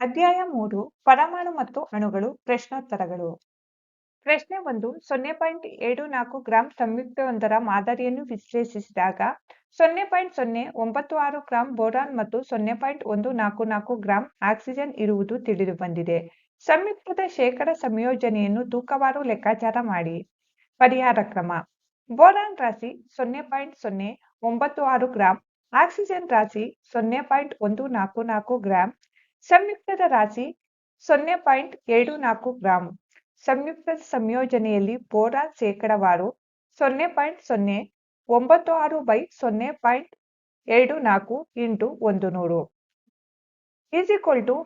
ಅಧ್ಯಾಯ ಮೂರು, ಪರಮಾಣು ಮತ್ತು ಅಣುಗಳು, ಪ್ರಶ್ನೋತ್ತರಗಳು. ಪ್ರಶ್ನೆ ಒಂದು, ಸೊನ್ನೆ ಪಾಯಿಂಟ್ ಏಳು ನಾಲ್ಕು ಗ್ರಾಂ ಸಂಯುಕ್ತವೊಂದರ ಮಾದರಿಯನ್ನು ವಿಶ್ಲೇಷಿಸಿದಾಗ, ಸೊನ್ನೆ ಪಾಯಿಂಟ್ ಸೊನ್ನೆ ಒಂಬತ್ತು ಆರು ಗ್ರಾಂ ಬೋರಾನ್ ಮತ್ತು ಸೊನ್ನೆ ಪಾಯಿಂಟ್ ಒಂದು ನಾಲ್ಕು ನಾಲ್ಕು ಗ್ರಾಂ ಆಕ್ಸಿಜನ್ ಇರುವುದು ತಿಳಿದು ಬಂದಿದೆ. ಸಂಯುಕ್ತದ ಶೇಕಡ ಸಂಯೋಜನೆಯನ್ನು ತೂಕವಾರು ಲೆಕ್ಕಾಚಾರ ಮಾಡಿ. ಪರಿಹಾರ ಕ್ರಮ, ಬೋರಾನ್ ರಾಶಿ ಸೊನ್ನೆ ಪಾಯಿಂಟ್ ಸೊನ್ನೆ ಒಂಬತ್ತು ಆರು ಗ್ರಾಂ, ಆಕ್ಸಿಜನ್ ರಾಶಿ ಸೊನ್ನೆ ಪಾಯಿಂಟ್ ಒಂದು ನಾಲ್ಕು ನಾಲ್ಕು ಗ್ರಾಂ ಸಂಯುಕ್ತದ ರಾಶಿ ಸೊನ್ನೆ ಪಾಯಿಂಟ್ ಎರಡು ನಾಲ್ಕು ಗ್ರಾಂ. ಸಂಯುಕ್ತ ಸಂಯೋಜನೆಯಲ್ಲಿ ಬೋರಾನ್ ಶೇಕಡವಾರು ಸೊನ್ನೆ ಪಾಯಿಂಟ್ ಸೊನ್ನೆ ಒಂಬತ್ತು ಆರು ಬೈ ಸೊನ್ನೆ ಪಾಯಿಂಟ್ ಎರಡು ನಾಲ್ಕು ಇಂಟು ಒಂದು ನೂರು. ಈಸ್ ಈಕ್ವಲ್ ಟು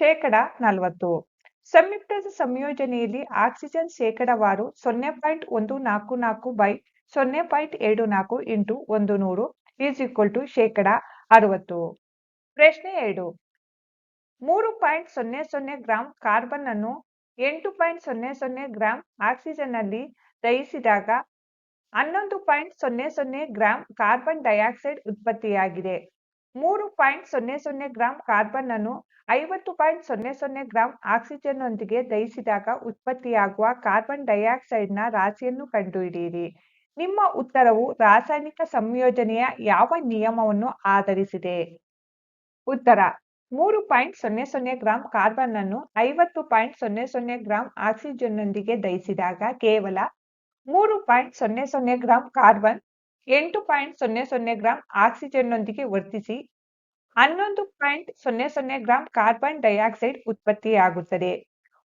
ಶೇಕಡ ನಲವತ್ತು. ಸಂಯುಕ್ತದ ಸಂಯೋಜನೆಯಲ್ಲಿ ಆಕ್ಸಿಜನ್ ಶೇಕಡವಾರು ಸೊನ್ನೆ ಪಾಯಿಂಟ್ ಒಂದು ನಾಲ್ಕು ನಾಲ್ಕು ಬೈ ಸೊನ್ನೆ ಪಾಯಿಂಟ್ ಎರಡು ನಾಲ್ಕು ಇಂಟು ಒಂದು ನೂರು. ಈಸ್ ಈಕ್ವಲ್ ಟು ಶೇಕಡ ಅರವತ್ತು. ಪ್ರಶ್ನೆ ಎರಡು. ಮೂರು ಪಾಯಿಂಟ್ ಸೊನ್ನೆ ಸೊನ್ನೆ ಗ್ರಾಂ ಕಾರ್ಬನ್ ಅನ್ನು ಎಂಟು ಪಾಯಿಂಟ್ ಸೊನ್ನೆ ಸೊನ್ನೆ ಗ್ರಾಂ ಆಕ್ಸಿಜನ್ ಅಲ್ಲಿ ದಹಿಸಿದಾಗ ಹನ್ನೊಂದು ಪಾಯಿಂಟ್ ಸೊನ್ನೆ ಸೊನ್ನೆ ಗ್ರಾಂ ಕಾರ್ಬನ್ ಡೈಆಕ್ಸೈಡ್ ಉತ್ಪತ್ತಿಯಾಗಿದೆ. ಮೂರು ಪಾಯಿಂಟ್ ಸೊನ್ನೆ ಸೊನ್ನೆ ಗ್ರಾಂ ಕಾರ್ಬನ್ ಅನ್ನು ಐವತ್ತು ಪಾಯಿಂಟ್ ಸೊನ್ನೆ ಸೊನ್ನೆ ಗ್ರಾಂ ಆಕ್ಸಿಜನ್ ನೊಂದಿಗೆ ದಹಿಸಿದಾಗ ಉತ್ಪತ್ತಿಯಾಗುವ ಕಾರ್ಬನ್ ಡೈಆಕ್ಸೈಡ್ನ ರಾಶಿಯನ್ನು ಕಂಡುಹಿಡಿಯಿರಿ. ನಿಮ್ಮ ಉತ್ತರವು ರಾಸಾಯನಿಕ ಸಂಯೋಜನೆಯ ಯಾವ ನಿಯಮವನ್ನು ಆಧರಿಸಿದೆ? ಉತ್ತರ ಮೂರು ಪಾಯಿಂಟ್ ಸೊನ್ನೆ ಸೊನ್ನೆ ಗ್ರಾಂ ಕಾರ್ಬನ್ ಅನ್ನು ಐವತ್ತು ಪಾಯಿಂಟ್ ಸೊನ್ನೆ ಸೊನ್ನೆ ಗ್ರಾಂ ಆಕ್ಸಿಜನ್ ನೊಂದಿಗೆ ದಹಿಸಿದಾಗ ಕೇವಲ ಮೂರು ಪಾಯಿಂಟ್ ಸೊನ್ನೆ ಸೊನ್ನೆ ಗ್ರಾಂ ಕಾರ್ಬನ್, ಎಂಟು ಪಾಯಿಂಟ್ ಸೊನ್ನೆ ಸೊನ್ನೆ ಗ್ರಾಂ ಆಕ್ಸಿಜನ್ ನೊಂದಿಗೆ ವರ್ತಿಸಿ ಹನ್ನೊಂದು ಪಾಯಿಂಟ್ ಸೊನ್ನೆ ಸೊನ್ನೆ ಗ್ರಾಂ ಕಾರ್ಬನ್ ಡೈಆಕ್ಸೈಡ್ ಉತ್ಪತ್ತಿಯಾಗುತ್ತದೆ.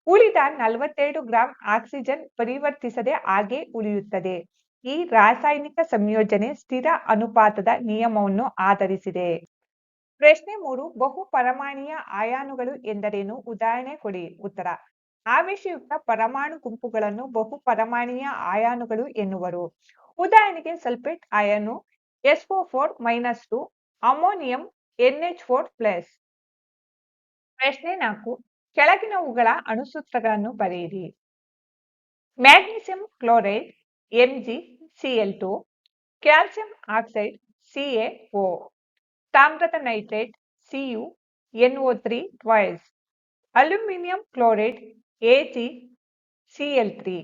ಉಳಿದ ನಲವತ್ತೆರಡು ಗ್ರಾಂ ಆಕ್ಸಿಜನ್ ಪರಿವರ್ತಿಸದೆ ಹಾಗೆ ಉಳಿಯುತ್ತದೆ. ಈ ರಾಸಾಯನಿಕ ಸಂಯೋಜನೆ ಸ್ಥಿರ ಅನುಪಾತದ ನಿಯಮವನ್ನು ಆಧರಿಸಿದೆ. ಪ್ರಶ್ನೆ ಮೂರು, ಬಹು ಪರಮಾಣೀಯ ಆಯಾನುಗಳು ಎಂದರೇನು? ಉದಾಹರಣೆ ಕೊಡಿ, ಉತ್ತರ. ಆವೇಶಯುಕ್ತ ಪರಮಾಣು ಗುಂಪುಗಳನ್ನು ಬಹು ಪರಮಾಣೀಯ ಆಯಾನುಗಳು ಎನ್ನುವರು. ಉದಾಹರಣೆಗೆ sulphate S S O four minus two, ammonium N H four plus. ಪ್ರಶ್ನೆ ನಾಲ್ಕು, ಕೆಳಗಿನವುಗಳ ಅಣುಸೂತ್ರಗಳನ್ನು ಬರೆಯಿರಿ. Magnesium chloride M G C L two, calcium oxide C A O ತಾಮ್ರದ nitrate C U O three twice aluminium chloride C L three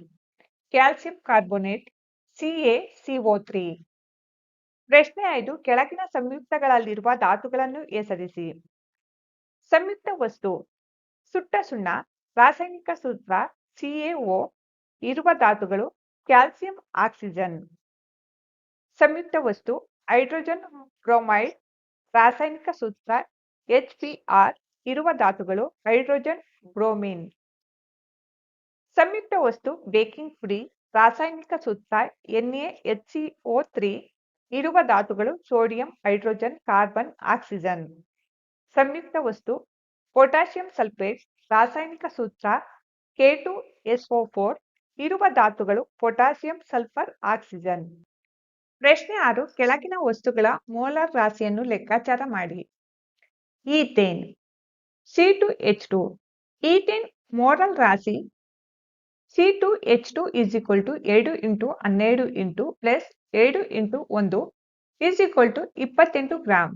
calcium carbonate C A O three ಪ್ರಶ್ನೆ ಐದು, ಕೆಳಗಿನ ಸಂಯುಕ್ತಗಳಲ್ಲಿರುವ ಧಾತುಗಳನ್ನು ಹೆಸರಿಸಿ ಸಂಯುಕ್ತ ವಸ್ತು, ಸುಟ್ಟ ಸುಣ್ಣ, ರಾಸಾಯನಿಕ ಸೂತ್ರ ಸಿಎಒ ಇರುವ ಧಾತುಗಳು ಕ್ಯಾಲ್ಸಿಯಂ ಆಕ್ಸಿಜನ್. ಸಂಯುಕ್ತ ವಸ್ತು, ಹೈಡ್ರೋಜನ್ ಬ್ರೋಮೈಡ್ ರಾಸಾಯನಿಕ ಸೂತ್ರ ಎಚ್ ಪಿ ಆರ್ ಇರುವ ಧಾತುಗಳು ಹೈಡ್ರೋಜನ್ ಬ್ರೋಮಿನ್. ಸಂಯುಕ್ತ ವಸ್ತು ಬೇಕಿಂಗ್ ಫ್ರೀ, ರಾಸಾಯನಿಕ ಸೂತ್ರ, N A, H C O three, ಇರುವ ಧಾತುಗಳು ಸೋಡಿಯಂ, ಹೈಡ್ರೋಜನ್, ಕಾರ್ಬನ್, ಆಕ್ಸಿಜನ್. ಸಂಯುಕ್ತ ವಸ್ತು ಪೊಟ್ಯಾಷಿಯಂ ಸಲ್ಫೇಟ್, ರಾಸಾಯನಿಕ ಸೂತ್ರ, K two S O four, ಇರುವ ಧಾತುಗಳು ಪೊಟ್ಯಾಷಿಯಂ, ಸಲ್ಫರ್, ಆಕ್ಸಿಜನ್. ಪ್ರಶ್ನೆ ಆರು, ಕೆಳಗಿನ ವಸ್ತುಗಳ ಮೋಲಾರ್ ರಾಶಿಯನ್ನು ಲೆಕ್ಕಾಚಾರ ಮಾಡಿ. Ethane. C two H two ethane molar ರಾಶಿ. C two H two is equal to ಎರಡು ಇಂಟು ಹನ್ನೆರಡು ಇಂಟು ಪ್ಲಸ್ ಎರಡು ಇಂಟು ಒಂದು ಈಸ್ ಈಕ್ವಲ್ ಟು ಇಪ್ಪತ್ತೆಂಟು ಗ್ರಾಂ.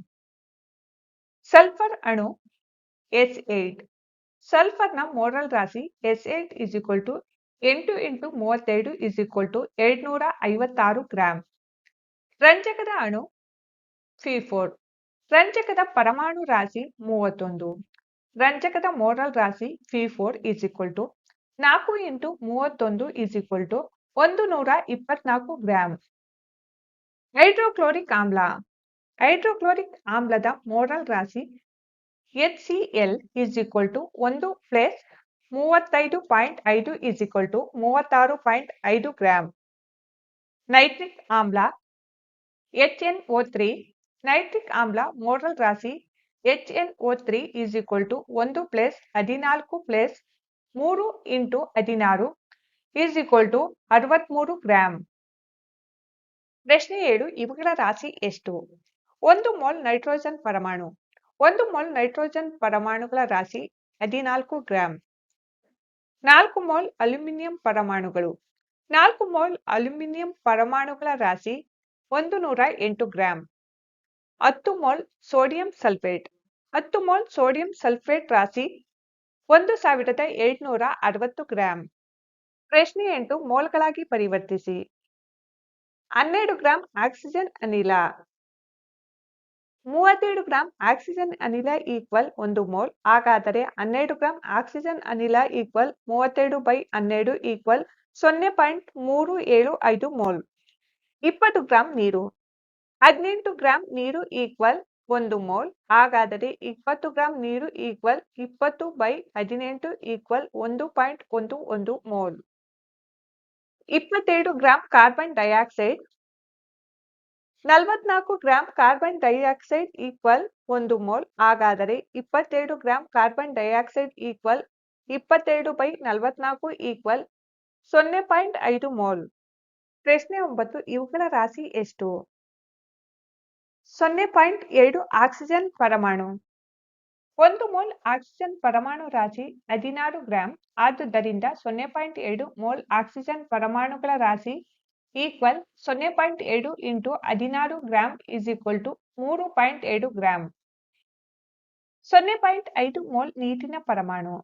ಸಲ್ಫರ್ ಅಣು ಎಸ್ ಏಟ್. ಸಲ್ಫರ್ನ ಮೋರಲ್ ರಾಶಿ S eight is equal to ಎಂಟು ಇಂಟು ಮೂವತ್ತೆರಡು ಈಸ್ ಈಕ್ವಲ್ ಟು ಎರಡ್ನೂರ ಐವತ್ತಾರು ಗ್ರಾಂ. ರಂಜಕದ ಅಣು ಫಿ ಫೋರ್ ರಂಜಕದ ಪರಮಾಣು ರಾಶಿ ಮೂವತ್ತೊಂದು. ರಂಜಕದ ಮೋರಲ್ ರಾಶಿ P four is equal to ನಾಲ್ಕು ಇಂಟು ಮೂವತ್ತೊಂದು ಈಸ್ ಈಕ್ವಲ್ ಟು ಒಂದು ನೂರ ಇಪ್ಪತ್ನಾಲ್ಕು ಗ್ರಾಮ್ ಹೈಡ್ರೋಕ್ಲೋರಿಕ್ ಆಮ್ಲ. ಹೈಡ್ರೋಕ್ಲೋರಿಕ್ ಆಮ್ಲದ ಮೋರಲ್ ರಾಶಿ H C L is equal to ಒಂದು ಪ್ಲಸ್ ಮೂವತ್ತೈದು ಪಾಯಿಂಟ್ ಐದು ಈಸ್ ಈಕ್ವಲ್ ಟು ಮೂವತ್ತಾರು ಪಾಯಿಂಟ್ ಐದು ಗ್ರಾಮ್ ನೈಟ್ರಿಕ್ ಆಮ್ಲ H N O three nitric ಆಮ್ಲ ಮೋರಲ್ ರಾಶಿ H N O three is equal to ಒಂದು ಪ್ಲಸ್ ಹದಿನಾಲ್ಕು ಪ್ಲಸ್ ಮೂರು ಇಂಟು ಹದಿನಾರು ಈಸ್ ಈಕ್ವಲ್ ಟು ಅರವತ್ಮೂರು ಗ್ರಾಂ ಪ್ರಶ್ನೆ ಏಳು ಇವುಗಳ ರಾಶಿ ಎಷ್ಟು ಒಂದು ಮೋಲ್ ನೈಟ್ರೋಜನ್ ಪರಮಾಣು ಒಂದು ಮೋಲ್ ನೈಟ್ರೋಜನ್ ಪರಮಾಣುಗಳ ರಾಶಿ ಹದಿನಾಲ್ಕು ಗ್ರಾಂ ನಾಲ್ಕು ಮೋಲ್ ಅಲ್ಯೂಮಿನಿಯಂ ಪರಮಾಣುಗಳು ನಾಲ್ಕು ಮೋಲ್ ಅಲ್ಯೂಮಿನಿಯಂ ಪರಮಾಣುಗಳ ರಾಶಿ ಒಂದು ನೂರ ಎಂಟು ಗ್ರಾಂ. ಹತ್ತು ಮೋಲ್ ಸೋಡಿಯಂ ಸಲ್ಫೇಟ್. ಹತ್ತು ಮೋಲ್ ಸೋಡಿಯಂ ಸಲ್ಫೇಟ್ ರಾಶಿ ಒಂದು ಸಾವಿರದ ಏಳ್ನೂರ ಅರವತ್ತು ಗ್ರಾಂ. ಪ್ರಶ್ನೆ ಎಂಟು, ಮೋಲ್ಗಳಾಗಿ ಪರಿವರ್ತಿಸಿ. ಹನ್ನೆರಡು ಗ್ರಾಂ ಆಕ್ಸಿಜನ್ ಅನಿಲ. ಮೂವತ್ತೇಳು ಗ್ರಾಂ ಆಕ್ಸಿಜನ್ ಅನಿಲ ಈಕ್ವಲ್ ಒಂದು ಮೋಲ್, ಹಾಗಾದರೆ ಹನ್ನೆರಡು ಗ್ರಾಂ ಆಕ್ಸಿಜನ್ ಅನಿಲ ಈಕ್ವಲ್ ಮೂವತ್ತೆರಡು ಬೈ ಹನ್ನೆರಡು ಈಕ್ವಲ್ ಸೊನ್ನೆ ಪಾಯಿಂಟ್ ಮೂರು ಏಳು ಐದು ಮೋಲ್. ಇಪ್ಪತ್ತು ಗ್ರಾಂ ನೀರು ಹದಿನೆಂಟು ಗ್ರಾಂ ನೀರು ಈಕ್ವಲ್ ಒಂದು ಮೋಲ್ ಹಾಗಾದರೆ ಇಪ್ಪತ್ತು ಗ್ರಾಂ ನೀರು ಈಕ್ವಲ್ ಇಪ್ಪತ್ತು ಬೈ ಹದಿನೆಂಟು ಈಕ್ವಲ್ ಒಂದು ಪಾಯಿಂಟ್ ಒಂದು ಒಂದು ಮೋಲ್ ಇಪ್ಪತ್ತೆರಡು ಗ್ರಾಂ ಕಾರ್ಬನ್ ಡೈಆಕ್ಸೈಡ್ ನಲವತ್ನಾಲ್ಕು ಗ್ರಾಂ ಕಾರ್ಬನ್ ಡೈಆಕ್ಸೈಡ್ ಈಕ್ವಲ್ ಒಂದು ಮೋಲ್ ಹಾಗಾದರೆ ಇಪ್ಪತ್ತೆರಡು ಗ್ರಾಂ ಕಾರ್ಬನ್ ಡೈಆಕ್ಸೈಡ್ ಈಕ್ವಲ್ ಇಪ್ಪತ್ತೆರಡು ಬೈ ನಲವತ್ನಾಲ್ಕು ಈಕ್ವಲ್ ಸೊನ್ನೆ ಪಾಯಿಂಟ್ ಐದು ಮೋಲ್ ಪ್ರಶ್ನೆ ಒಂಬತ್ತು, ಇವುಗಳ ರಾಶಿ ಎಷ್ಟು? ಸೊನ್ನೆ ಪಾಯಿಂಟ್ ಎರಡು ಆಕ್ಸಿಜನ್ ಪರಮಾಣು. ಒಂದು ಮೋಲ್ ಆಕ್ಸಿಜನ್ ಪರಮಾಣು ರಾಶಿ ಹದಿನಾರು ಗ್ರಾಂ. ಆದುದರಿಂದ ಸೊನ್ನೆ ಪಾಯಿಂಟ್ ಎರಡು ಮೋಲ್ ಆಕ್ಸಿಜನ್ ಪರಮಾಣುಗಳ ರಾಶಿ ಈಕ್ವಲ್ ಸೊನ್ನೆ ಪಾಯಿಂಟ್ ಎರಡು ಇಂಟು ಹದಿನಾರು ಗ್ರಾಂ ಇಸ್ ಈಕ್ವಲ್ ಟು ಮೂರು ಪಾಯಿಂಟ್ ಎರಡು ಗ್ರಾಂ. ಸೊನ್ನೆ ಪಾಯಿಂಟ್ ಐದು ಮೋಲ್ ನೀರಿನ ಪರಮಾಣು.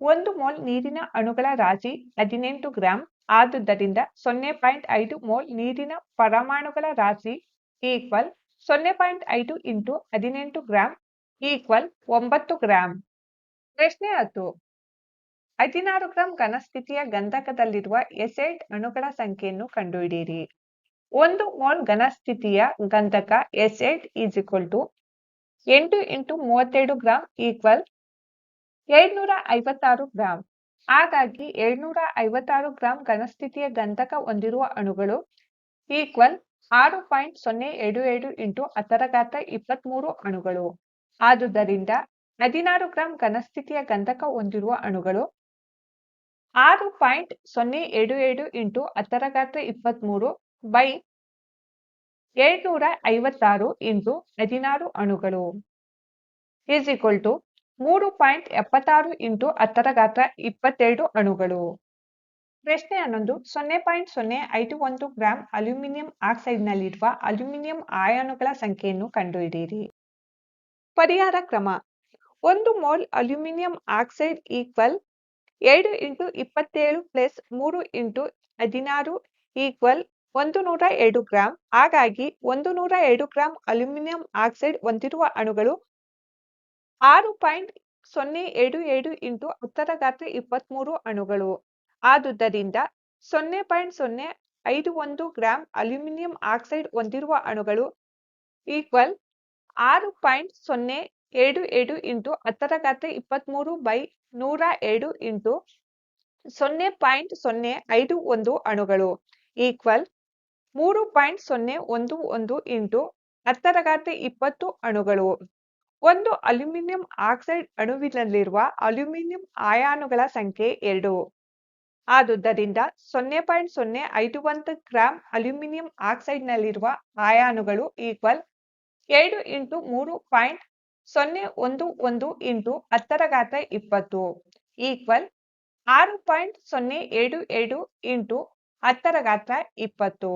ಒಂದು ಮೋಲ್ ನೀರಿನ ಅಣುಗಳ ರಾಶಿ ಹದಿನೆಂಟು ಗ್ರಾಂ. ಆದುದರಿಂದ ಸೊನ್ನೆ ಪಾಯಿಂಟ್ ಐದು ಮೋಲ್ ನೀರಿನ ಪರಮಾಣುಗಳ ರಾಶಿ ಈಕ್ವಲ್ ಸೊನ್ನೆ ಪಾಯಿಂಟ್ ಐದು ಇಂಟು ಹದಿನೆಂಟು ಗ್ರಾಂ ಈಕ್ವಲ್ ಒಂಬತ್ತು ಗ್ರಾಂ. ಪ್ರಶ್ನೆ ಹತ್ತು. ಹದಿನಾರು ಗ್ರಾಂ ಘನಸ್ಥಿತಿಯ ಗಂಧಕದಲ್ಲಿರುವ ಎಸೈಡ್ ಅಣುಗಳ ಸಂಖ್ಯೆಯನ್ನು ಕಂಡುಹಿಡಿಯಿರಿ. ಒಂದು ಮೋಲ್ ಘನಸ್ಥಿತಿಯ ಗಂಧಕ S eight is equal to ಎಂಟು ಇಂಟು ಮೂವತ್ತೆರಡು ಗ್ರಾಂ ಈಕ್ವಲ್ ಎರಡ್ನೂರ ಐವತ್ತಾರು ಗ್ರಾಂ. ಹಾಗಾಗಿ ಏಳ್ನೂರ ಐವತ್ತಾರು ಗ್ರಾಂ ಘನಸ್ಥಿತಿಯ ಗಂಧಕ ಹೊಂದಿರುವ ಅಣುಗಳು ಈಕ್ವಲ್ ಆರು ಪಾಯಿಂಟ್ ಸೊನ್ನೆ ಎರಡು ಎರಡು ಇಂಟು ಹತ್ತರ ಘಾತ ಇಪ್ಪತ್ಮೂರು ಅಣುಗಳು. ಆದುದರಿಂದ ಹದಿನಾರು ಗ್ರಾಂ ಘನಸ್ಥಿತಿಯ ಗಂಧಕ ಹೊಂದಿರುವ ಅಣುಗಳು ಆರು ಪಾಯಿಂಟ್ ಸೊನ್ನೆ ಎರಡು ಎರಡು ಇಂಟು ಹತ್ತರ ಘಾತ ಇಪ್ಪತ್ಮೂರು ಬೈ ಏಳ್ನೂರ ಐವತ್ತಾರು ಇಂಟು ಹದಿನಾರು ಅಣುಗಳು. ಈಸ್ ಈಕ್ವಲ್ ಟು ಮೂರು ಪಾಯಿಂಟ್ ಎಪ್ಪತ್ತಾರು ಇಂಟು ಹತ್ತರ ಗಾತ್ರ ಇಪ್ಪತ್ತೆರಡು ಅಣುಗಳು. ಪ್ರಶ್ನೆ ಹನ್ನೊಂದು, ಸೊನ್ನೆ ಪಾಯಿಂಟ್ ಸೊನ್ನೆ ಐದು ಒಂದು ಗ್ರಾಂ ಅಲ್ಯೂಮಿನಿಯಂ ಆಕ್ಸೈಡ್ನಲ್ಲಿರುವ ಅಲ್ಯೂಮಿನಿಯಂ ಆಯಾನುಗಳ ಸಂಖ್ಯೆಯನ್ನು ಕಂಡುಹಿಡಿಯಿರಿ. ಪರಿಹಾರ ಕ್ರಮ, ಒಂದು ಮೋಲ್ ಅಲ್ಯೂಮಿನಿಯಂ ಆಕ್ಸೈಡ್ ಈಕ್ವಲ್ ಎರಡು ಇಂಟು ಇಪ್ಪತ್ತೇಳು ಪ್ಲಸ್ ಮೂರು ಇಂಟು ಹದಿನಾರು ಈಕ್ವಲ್ ಒಂದು ನೂರ ಎರಡು ಗ್ರಾಂ, ಹಾಗಾಗಿ ಒಂದು ನೂರ ಎರಡು ಗ್ರಾಂ ಅಲ್ಯೂಮಿನಿಯಂ ಆಕ್ಸೈಡ್ ಹೊಂದಿರುವ ಅಣುಗಳು ಆರು ಪಾಯಿಂಟ್ ಸೊನ್ನೆ ಏಳು ಏಳು ಇಂಟು ಹತ್ತರ ಘಾತ ಇಪ್ಪತ್ಮೂರು ಅಣುಗಳು. ಆದುದರಿಂದ ಸೊನ್ನೆ ಪಾಯಿಂಟ್ ಸೊನ್ನೆ ಐದು ಒಂದು ಗ್ರಾಂ ಅಲ್ಯೂಮಿನಿಯಂ ಆಕ್ಸೈಡ್ ಹೊಂದಿರುವ ಅಣುಗಳು ಈಕ್ವಲ್ ಆರು ಪಾಯಿಂಟ್ ಸೊನ್ನೆ ಏಳು ಏಳು ಇಂಟು ಹತ್ತರ ಘಾತ ಇಪ್ಪತ್ಮೂರು ಬೈ ನೂರ ಏಳು ಇಂಟು ಸೊನ್ನೆ ಪಾಯಿಂಟ್ ಸೊನ್ನೆ ಐದು ಒಂದು ಅಣುಗಳು. ಈಕ್ವಲ್ ಮೂರು ಪಾಯಿಂಟ್ ಸೊನ್ನೆ ಒಂದು ಒಂದು ಇಂಟು ಹತ್ತರ ಘಾತ ಇಪ್ಪತ್ತು ಅಣುಗಳು. ಒಂದು ಅಲ್ಯೂಮಿನಿಯಂ ಆಕ್ಸೈಡ್ ಅಣುವಿನಲ್ಲಿರುವ ಅಲ್ಯೂಮಿನಿಯಂ ಆಯಾನುಗಳ ಸಂಖ್ಯೆ ಎರಡು. ಆದುದರಿಂದ ಸೊನ್ನೆ ಪಾಯಿಂಟ್ ಸೊನ್ನೆ ಐದು ಒಂದು ಗ್ರಾಂ ಅಲ್ಯೂಮಿನಿಯಂ ಆಕ್ಸೈಡ್ನಲ್ಲಿರುವ ಆಯಾನುಗಳು ಈಕ್ವಲ್ ಎರಡು ಇಂಟು ಮೂರು ಪಾಯಿಂಟ್ ಸೊನ್ನೆ ಒಂದು ಒಂದು ಇಂಟು ಹತ್ತರ ಘಾತ ಇಪ್ಪತ್ತು. ಈಕ್ವಲ್ ಆರು ಪಾಯಿಂಟ್ ಸೊನ್ನೆ ಎರಡು ಎರಡು ಇಂಟು ಹತ್ತರ ಘಾತ ಇಪ್ಪತ್ತು.